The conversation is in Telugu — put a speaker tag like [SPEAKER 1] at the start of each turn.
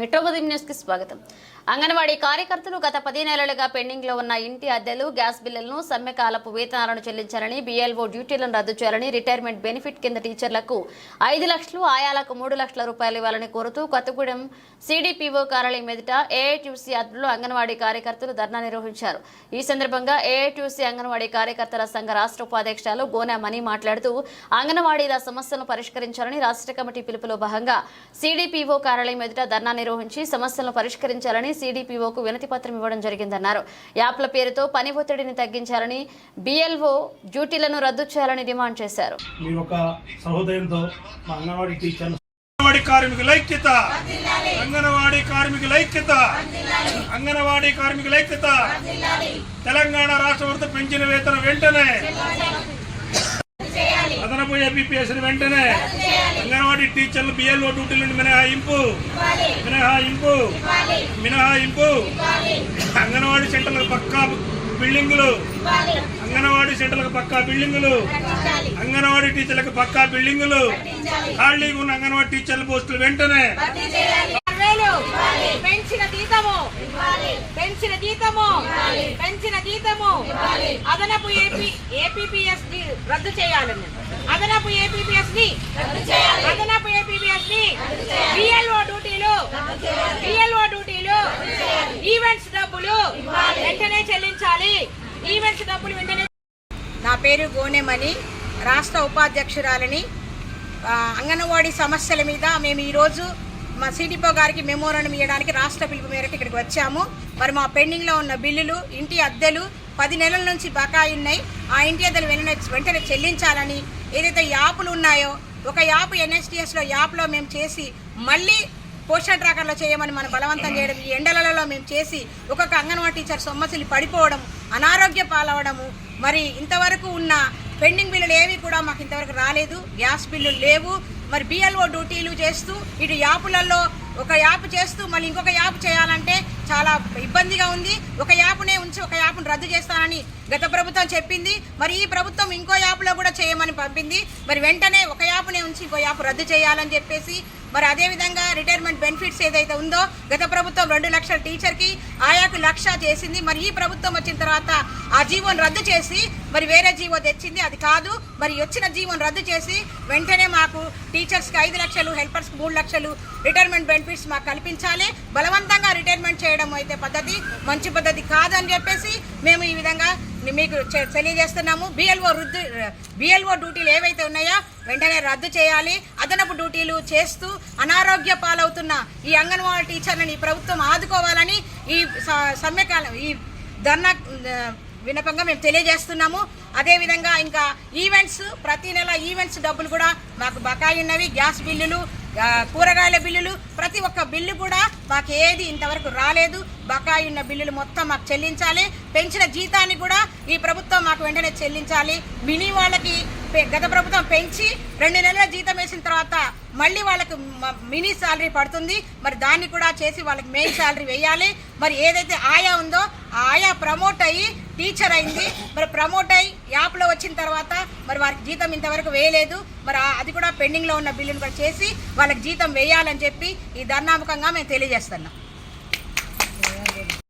[SPEAKER 1] మెట్రోపదిం న్యూస్కి స్వాగతం. అంగన్వాడీ కార్యకర్తలు గత పది నెలలుగా పెండింగ్లో ఉన్న ఇంటి అద్దెలు గ్యాస్ బిల్లులను సమ్మెకాలపు వేతనాలను చెల్లించాలని బీఎల్ఓ డ్యూటీలను రద్దు చేయాలని రిటైర్మెంట్ బెనిఫిట్ కింద టీచర్లకు ఐదు లక్షలు ఆయాలకు మూడు లక్షల రూపాయలు ఇవ్వాలని కోరుతూ కొత్తగూడెం సిడిపిఓ కార్యాలయం ఎదుట ఏఐటీసీ ఆధ్వర్యంలో అంగన్వాడీ కార్యకర్తలు ధర్నా నిర్వహించారు. ఈ సందర్భంగా ఏఐటీసీ అంగన్వాడీ కార్యకర్తల సంఘ రాష్ట్ర ఉపాధ్యక్షురాలు గోనామణి మాట్లాడుతూ అంగన్వాడీల సమస్యలను పరిష్కరించాలని రాష్ట్ర కమిటీ పిలుపులో భాగంగా సిడిపిఓ కార్యాలయం ఎదుట ధర్నా నిర్వహించి సమస్యలను పరిష్కరించాలని సిడిపిఓకు వినతి పత్రం ఇవ్వడం జరిగిందన్నారు. యాప్ల పేరుతో పని ఒత్తిడిని తగ్గించాలని బిఎల్ఓ డ్యూటీలను రద్దు చేయాలని డిమాండ్ చేశారు.
[SPEAKER 2] అంగన్వాడీ కార్మికుల ఐక్యత అంగన్వాడీ కార్మికుల ఐక్యత అంగన్వాడీ కార్మికుల ఐక్యత తెలంగాణ రాష్ట్ర ప్రభుత్వం పెంచిన వేతన వెంటనే రాబోయే బీపీఎస్ని వెంటనే అంగన్వాడీ టీచర్లు బిఎల్ఓ డ్యూటీల నుండి మినహాయింపు. మినహాయింపు. మినహాయింపు. అంగన్వాడీ సెంటర్లకు పక్కా బిల్డింగులు. అంగన్వాడీ సెంటర్లకు పక్కా బిల్డింగులు. అంగన్వాడీ టీచర్లకు పక్కా బిల్డింగులు. ఖాళీగా ఉన్న అంగన్వాడీ టీచర్ల పోస్టులు వెంటనే
[SPEAKER 3] పెంచిన జీతము పెంచిన జీతము పెంచిన జీతము అదనపు ఏపీ ఏపీపీఎస్ని రద్దు చేయాలని అదనపు ఏపీపీఎస్ని అదనపు ఏపీపీఎస్ని బిఎల్ఓ డ్యూటీలు బిఎల్ఓ డ్యూటీలు ఈవెంట్స్ డబ్బులు వెంటనే చెల్లించాలి. ఈవెంట్స్ డబ్బులు వెంటనే నా పేరు గోనెమణి రాష్ట్ర ఉపాధ్యక్షురాలని అంగన్వాడీ సమస్యల మీద మేము ఈరోజు మా సిడిపో గారికి మెమోరాండం ఇవ్వడానికి రాష్ట్ర పిలుపు మేరకు ఇక్కడికి వచ్చాము. మరి మా పెండింగ్లో ఉన్న బిల్లులు ఇంటి అద్దెలు పది నెలల నుంచి బకాయి ఉన్నాయి ఆ ఇంటి అద్దెలు వెంటనే వెంటనే చెల్లించాలని ఏదైతే యాప్లు ఉన్నాయో ఒక యాప్ ఎన్ఎస్టీఎస్లో యాప్లో మేము చేసి మళ్ళీ పోషణ ట్రాకర్లో చేయమని మనం బలవంతం చేయడం ఈ ఎండలలో మేము చేసి ఒక్కొక్క అంగన్వాడీ టీచర్ సొమ్మసిలి పడిపోవడం అనారోగ్య పాలవడము మరి ఇంతవరకు ఉన్న పెండింగ్ బిల్లులు ఏవి కూడా మాకు ఇంతవరకు రాలేదు. గ్యాస్ బిల్లులు లేవు. మరి బిఎల్ఓ డ్యూటీలు చేస్తూ ఇటు యాపులలో ఒక యాప్ చేస్తూ మళ్ళీ ఇంకొక యాప్ చేయాలంటే చాలా ఇబ్బందిగా ఉంది. ఒక యాప్నే ఉంచి ఒక యాప్ను రద్దు చేస్తానని గత ప్రభుత్వం చెప్పింది మరి ఈ ప్రభుత్వం ఇంకో యాప్లో కూడా చేయమని పంపింది. మరి వెంటనే ఒక యాప్నే ఉంచి ఇంకో యాప్ రద్దు చేయాలని చెప్పేసి మరి అదేవిధంగా రిటైర్మెంట్ బెనిఫిట్స్ ఏదైతే ఉందో గత ప్రభుత్వం రెండు లక్షల టీచర్కి ఆయాకు లక్ష చేసింది. మరి ఈ ప్రభుత్వం వచ్చిన తర్వాత ఆ జీవోని రద్దు చేసి మరి వేరే జీవో తెచ్చింది. అది కాదు మరి వచ్చిన జీవోని రద్దు చేసి వెంటనే మాకు టీచర్స్కి ఐదు లక్షలు హెల్పర్స్కి మూడు లక్షలు రిటైర్మెంట్ బెనిఫిట్స్ మాకు కల్పించాలి. బలవంతంగా రిటైర్మెంట్ చేయడం అయితే పద్ధతి మంచి పద్ధతి కాదని చెప్పేసి మేము ఈ విధంగా మీకు చె- తెలియజేస్తున్నాము. బిఎల్ఓ రుద్దు బిఎల్ఓ డ్యూటీలు ఏవైతే ఉన్నాయో వెంటనే రద్దు చేయాలి. అదనపు డ్యూటీలు చేస్తూ అనారోగ్య పాలవుతున్న ఈ అంగన్వాడీ టీచర్లను ఈ ప్రభుత్వం ఆదుకోవాలని ఈ సమ్యకాలం ఈ ధర్నా వినపంగా మేము తెలియజేస్తున్నాము. అదేవిధంగా ఇంకా ఈవెంట్స్ ప్రతి నెల ఈవెంట్స్ డబ్బులు కూడా మాకు బకాయి ఉన్నవి గ్యాస్ బిల్లులు కూరగాయల బిల్లులు ప్రతి ఒక్క బిల్లు కూడా మాకు ఏది ఇంతవరకు రాలేదు. బకాయి ఉన్న బిల్లులు మొత్తం మాకు చెల్లించాలి. పెంచిన జీతాన్ని కూడా ఈ ప్రభుత్వం మాకు వెంటనే చెల్లించాలి. మినీ వాళ్ళకి గత ప్రభుత్వం పెంచి రెండు నెలల జీతం వేసిన తర్వాత మళ్ళీ వాళ్ళకు మినీ శాలరీ పడుతుంది. మరి దాన్ని కూడా చేసి వాళ్ళకి మెయిన్ శాలరీ వేయాలి. మరి ఏదైతే ఆయా ఉందో ఆయా ప్రమోట్ అయ్యి టీచర్ అయింది. మరి ప్రమోట్ అయ్యి యాప్లో వచ్చిన తర్వాత మరి వారికి జీతం ఇంతవరకు వేయలేదు. మరి అది కూడా పెండింగ్లో ఉన్న బిల్లును కూడా చేసి వాళ్ళకి జీతం వేయాలని చెప్పి ఈ ధర్నాముఖంగా మేము తెలియజేస్తున్నాం.